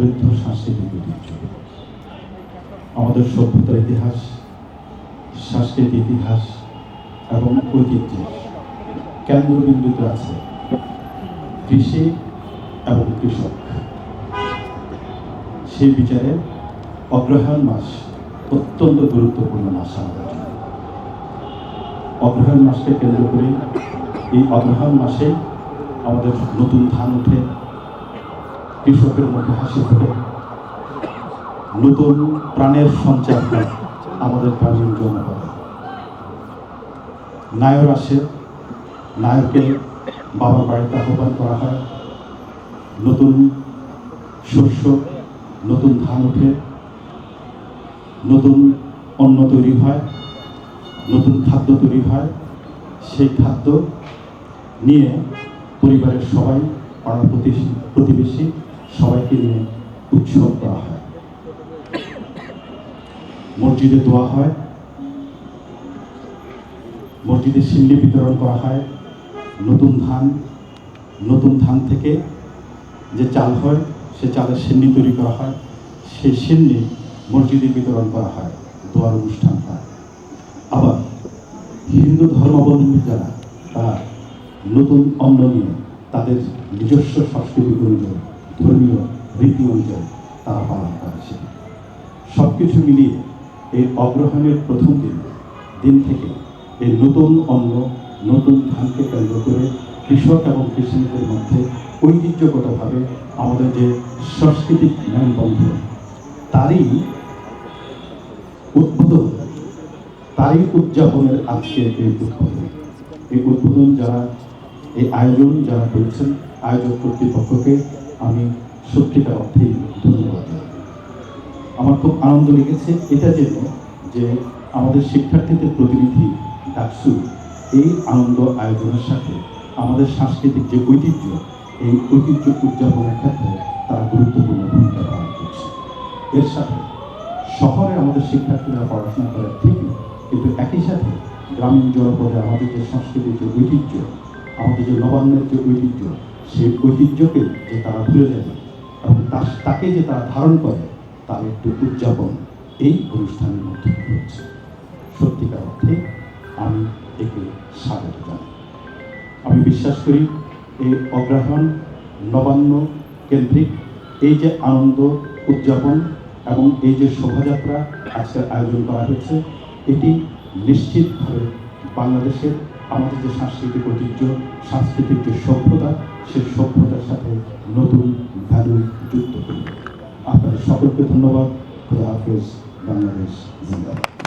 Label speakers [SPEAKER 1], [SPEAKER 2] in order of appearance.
[SPEAKER 1] সমৃদ্ধ সাংস্কৃতিক ঐতিহ্য আমাদের সভ্যতার ইতিহাস, সাংস্কৃতিক ইতিহাস এবং ঐতিহ্যের কেন্দ্রবিন্দুতে আছে কৃষি এবং কৃষক। সেই বিচারে অগ্রহায়ণ মাস অত্যন্ত গুরুত্বপূর্ণ মাস আমাদের। অগ্রহায়ণ মাসকে কেন্দ্র করে এই অগ্রহায়ণ মাসে আমাদের নতুন ধান ওঠে। কৃষকের মুখে হাসি ফোটে। নতুন প্রাণের সঞ্চার আমাদের গ্রামীণ জনপদে নায়র আসে, নায়রকে বাবার বাড়িতে আহ্বান করা হয়। নতুন শস্য, নতুন ধান ওঠে নতুন অন্ন তৈরি হয়, নতুন খাদ্য তৈরি হয়। সেই খাদ্য নিয়ে পরিবারের সবাই পাড়া প্রতিবেশী সবাইকে নিয়ে উৎসব করা হয়। মসজিদে দোয়া হয়। মসজিদে সিন্নি বিতরণ করা হয়। নতুন ধান নতুন ধান থেকে যে চাল হয়, সে চালের সিন্নি তৈরি করা হয়। সেই সিন্নি মসজিদে বিতরণ করা হয়, দোয়ার অনুষ্ঠান হয়। আবার হিন্দু ধর্মাবলম্বী যারা, তারা নতুন অন্ন নিয়ে তাদের নিজস্ব সংস্কৃতি অনুযায়ী ধর্মীয় রীতি অনুযায়ী তারা পালন করে সেটি সব কিছু মিলিয়ে এই অগ্রহণের প্রথম দিন দিন থেকে এই নতুন অন্ন নতুন ধানকে কেন্দ্র করে কৃষক এবং কৃষিদের মধ্যে ঐতিহ্যগতভাবে আমাদের যে সাংস্কৃতিক মেলবন্ধন, তারই উদ্বোধন, তারই উদযাপনের আজকে এই উদ্বোধন। এই উদ্বোধন যারা, এই আয়োজন যারা করেছেন, আয়োজক কর্তৃপক্ষকে আমি সত্যিকার অর্থেই ধন্যবাদ আমার খুব আনন্দ লেগেছে এটা জেনে যে আমাদের শিক্ষার্থীদের প্রতিনিধি ডাকসু এই আনন্দ আয়োজনের সাথে আমাদের সাংস্কৃতিক যে ঐতিহ্য, এই ঐতিহ্য উদযাপনের ক্ষেত্রে তারা গুরুত্বপূর্ণ ভূমিকা পালন করছে। এর সাথে শহরে আমাদের শিক্ষার্থীরা পড়াশোনা করে ঠিকই, কিন্তু একই সাথে গ্রামীণ জনপদে আমাদের যে সাংস্কৃতিক যে ঐতিহ্য, আমাদের যে নবান্নের যে ঐতিহ্য সেই ঐতিহ্যকে যে তারা ভুলে যাবে এবং তার- তাকে যে তারা ধারণ করে, তার একটু উদযাপন এই অনুষ্ঠানের মধ্যে হচ্ছে সত্যিকার অর্থে আমি একে স্বাগত জানাই। আমি বিশ্বাস করি এই অগ্রহায়ণ নবান্ন কেন্দ্রিক এই যে আনন্দ, উদযাপন এবং এই যে শোভাযাত্রা আজকের আয়োজন করা হয়েছে, এটি নিশ্চিতভাবে বাংলাদেশের আমাদের যে সাংস্কৃতিক ঐতিহ্য, সাংস্কৃতিক যে সভ্যতা সেই সভ্যতার সাথে নতুন ভ্যালু যুক্ত করবে আপনাদের সকলকে ধন্যবাদ। খোদা হাফেজ বাংলাদেশ জিন্দাবাদ।